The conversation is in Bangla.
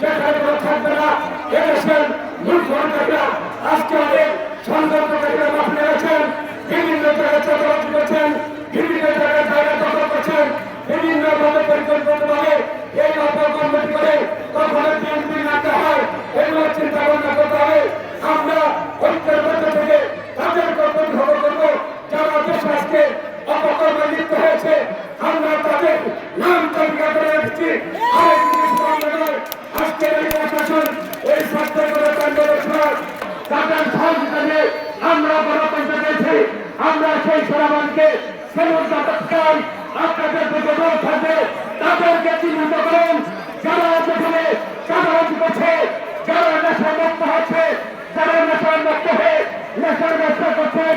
যেখানে থাকবে না। এদেশের তাদের সহযোগিতাতে আমরা গণতন্ত্র পেয়েছি আমরা সেই সেনাবাহিনীকে সেলুট জানাতে চাই। আপনাদের প্রতি অনুরোধ থাকবে, তাদেরকে চিহ্নিত করুন। যারা যেখানে চাঁদাবাজ করছে, যারা নেশা মুক্ত হচ্ছে, যারা নেশা মুক্ত হয়ে নেশার ব্যবসা করছেন